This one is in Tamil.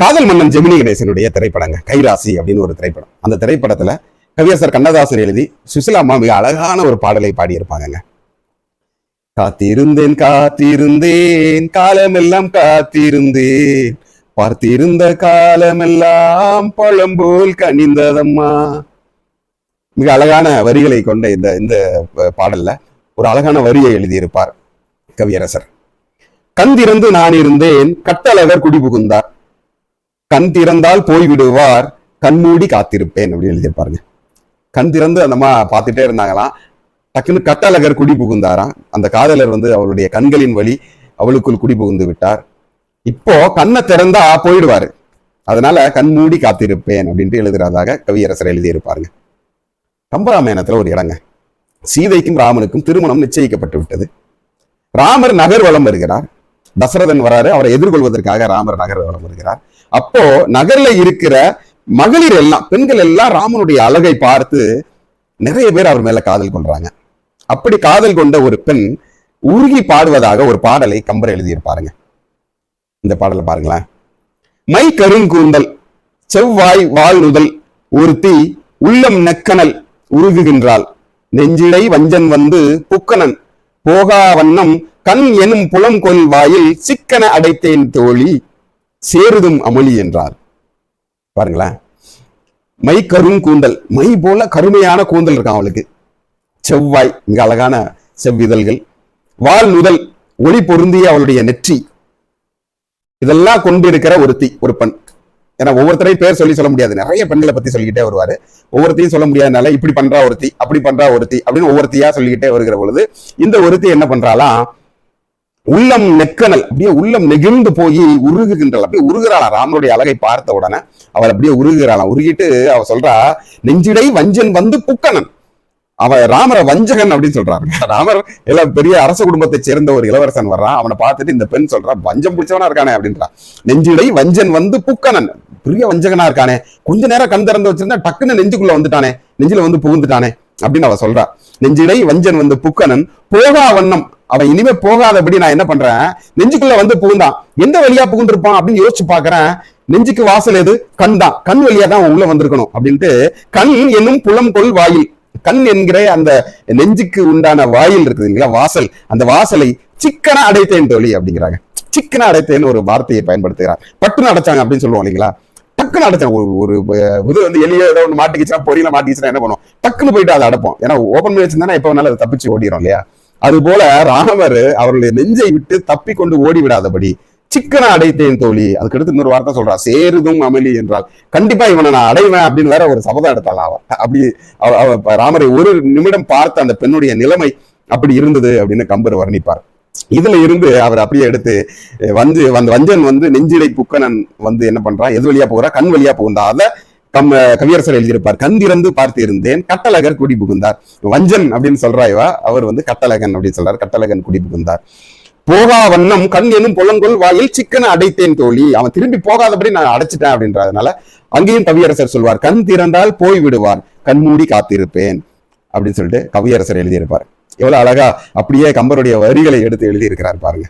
காதல் மன்னன் ஜெமினி கணேசனுடைய திரைப்படங்க கைராசி அப்படின்னு ஒரு திரைப்படம். அந்த திரைப்படத்துல கவியரசர் கண்ணதாசன் எழுதி சுசிலா அம்மா மிக அழகான ஒரு பாடலை பாடியிருப்பாங்கங்க. காத்திருந்தேன் காத்திருந்தேன் காலமெல்லாம் காத்திருந்தேன். பார்த்திருந்த காலமெல்லாம் பழம்போல் கனிந்ததம்மா. மிக அழகான வரிகளை கொண்ட இந்த இந்த பாடல்ல ஒரு அழகான வரியை எழுதியிருப்பார் கவியரசர். கண் திறந்து நான் இருந்தேன் கட்டழகர் குடி புகுந்தார். கண் திறந்தால் போய்விடுவார் கண்மூடி காத்திருப்பேன் அப்படின்னு எழுதியிருப்பாருங்க கண் திறந்து அந்த அம்மா பார்த்துட்டே இருந்தாங்களாம். டக்குன்னு கட்டழகர் குடி புகுந்தாராம். அந்த காதலர் வந்து அவளுடைய கண்களின் வழி அவளுக்குள் குடி புகுந்து விட்டார். இப்போ கண்ணை திறந்தா போயிடுவாரு. அதனால கண்மூடி காத்திருப்பேன் அப்படின்ட்டு எழுதுறதாக கவியரசர் எழுதியிருப்பாருங்க கம்பராமாயணத்துல ஒரு இடங்க. சீதைக்கும் ராமனுக்கும் திருமணம் நிச்சயிக்கப்பட்டு விட்டது. ராமர் நகர் வளம் வருகிறார். தசரதன் வராரு. அவரை எதிர்கொள்வதற்காக ராமர் நகர் வளம் வருகிறார். அப்போ நகர்ல இருக்கிற மகளிர் எல்லாம் பெண்கள் எல்லாம் ராமனுடைய அழகை பார்த்து நிறைய பேர் அவர் மேல காதல் கொள்றாங்க. அப்படி காதல் கொண்ட ஒரு பெண் உருகி பாடுவதாக ஒரு பாடலை கம்பர் எழுதியிருப்பாருங்க. இந்த பாடலை பாருங்களேன். மை கருங்கூந்தல் செவ்வாய் வாழ்நுதல் ஒருத்தி உள்ளம் நெக்கனல் உருகுகின்றாள். நெஞ்சிடை வஞ்சன் வந்து புக்கனன் போகா வண்ணம் கண் எனும் புலம் கொல் வாயில் சிக்கன அடைத்தேன் தோழி. சேருதும் அமளி என்றார். பாருங்களேன். மை கரும் கூந்தல். மை போல கருமையான கூந்தல் இருக்கான் அவளுக்கு? செவ்வாய் மிக அழகான செவ்விதழ்கள். வால் முதல் ஒளி பொருந்திய அவளுடைய நெற்றி. இதெல்லாம் கொண்டிருக்கிற ஒருத்தி ஒரு பெண். ஏன்னா ஒவ்வொருத்தரையும் பேர் சொல்லி சொல்ல முடியாது. நிறைய பெண்களை பத்தி சொல்லிக்கிட்டே வருவாரு. ஒவ்வொருத்தையும் சொல்ல முடியாதனால இப்படி பண்றா ஒருத்தி அப்படி பண்றா ஒருத்தி அப்படின்னு ஒவ்வொருத்தையா சொல்லிக்கிட்டே வருகிற பொழுது இந்த ஒருத்தி என்ன பண்றாலாம் உள்ளம் நெக்கணல் அப்படியே உள்ளம் நெகிழ்ந்து போய் உருகுகின்றாள் அப்படியே உருகுறாளாம். ராமனுடைய அழகை பார்த்த உடனே அவள் அப்படியே உருகுறாளாம். உருகிட்டு அவ சொல்றா நெஞ்சிடை வஞ்சன் வந்து குக்கணன் அவ ராமரை வஞ்சகன் அப்படின்னு சொல்றாரு ராமர் எல்லாம் பெரிய அரச குடும்பத்தை சேர்ந்த ஒரு இளவரசன் வர்றான். அவனை பார்த்துட்டு இந்த பெண் சொல்றா வஞ்சம் பிடிச்சவனா இருக்கானே அப்படின்றா. நெஞ்சிடை வஞ்சன் வந்து குக்கணன் பெரிய வஞ்சகனா இருக்கானே. கொஞ்ச நேரம் கண் திறந்து வச்சிருந்தா டக்குன்னு நெஞ்சுக்குள்ள வந்துட்டானே. நெஞ்சில வந்து புகுந்துட்டானே அப்படின்னு அவ சொல்றா. நெஞ்சிடை வஞ்சன் வந்து புக்கணன் போகா வண்ணம். அவன் இனிமே போகாதபடி நான் என்ன பண்றேன்? நெஞ்சுக்குள்ள வந்து புகுந்தான். எந்த வழியா புகுந்திருப்பான் அப்படின்னு யோசிச்சு பாக்குறேன் நெஞ்சுக்கு வாசல் எது? கண் தான். கண் வழியா தான் அவன் உள்ள வந்திருக்கணும் அப்படின்ட்டு கண் என்னும் புலம் கொள் வாயில். கண் என்கிற அந்த நெஞ்சுக்கு உண்டான வாயில் இருக்குது இல்லையா? வாசல். அந்த வாசலை சிக்கன அடைத்தேன் தோழி அப்படிங்கிறாங்க. சிக்கன அடைத்தேன்னு ஒரு வார்த்தையை பயன்படுத்துகிறார். பட்டுன்னு அடைச்சாங்க அப்படின்னு சொல்லுவோம் இல்லைங்களா? டக்குன்னு அடைச்சாங்க. ஒரு ஒரு இது வந்து எளிய ஏதோ ஒன்று மாட்டிக்கிச்சா பொரியல மாட்டிக்கிச்சுன்னா என்ன பண்ணுவோம்? டக்குன்னு போயிட்டு அதை அடைப்போம். ஏன்னா ஓப்பன் பண்ணி வச்சிருந்தா எப்போ வேணாலும் அதை தப்பிச்சு ஓடிடும் இல்லையா? அதுபோல ராமர் அவருடைய நெஞ்சை விட்டு தப்பி கொண்டு ஓடி விடாதபடி சிக்கன அடைத்தேன் தோழி. அதுக்கு அடுத்து இன்னொரு வார்த்தை சொல்றா சேருதும் அமளி என்றால் கண்டிப்பா இவனை நான் அடைவேன் அப்படின்னு வேற ஒரு சபதம் எடுத்தாள் அவ. அப்படி அவ- அவ ராமரை ஒரு நிமிடம் பார்த்த அந்த பெண்ணுடைய நிலைமை அப்படி இருந்தது அப்படின்னு கம்பர் வர்ணிப்பார். இதுல இருந்து அவர் அப்படியே எடுத்து வந்து அந்த வஞ்சன் வந்து நெஞ்சிடை புக்கனன் வந்து என்ன பண்றான் எது வழியா போகிறா? கண் வழியா புகுந்தா? அதை கம் கவியரசர் எழுதியிருப்பார். கண் திறந்து கட்டழகர் குடி புகுந்தார் வஞ்சன் அப்படின்னு சொல்றாய்வா அவர் வந்து கட்டழகன் அப்படின்னு சொல்றார். கட்டழகன் குடி புகுந்தார் போகா வண்ணம் கண் எனும் புலங்கொள் வாயில் சிக்கனை அடைத்தேன் தோழி. அவன் திரும்பி போகாதபடி நான் அடைச்சிட்டேன் அப்படின்றதுனால அங்கேயும் கவியரசர் சொல்வார். கண் திறந்தால் போய் விடுவார். கண் மூடி காத்திருப்பேன் அப்படின்னு சொல்லிட்டு கவியரசர் எழுதியிருப்பார். எவ்வளவு அழகா அப்படியே கம்பருடைய வரிகளை எடுத்து எழுதியிருக்கிறார் பாருங்க.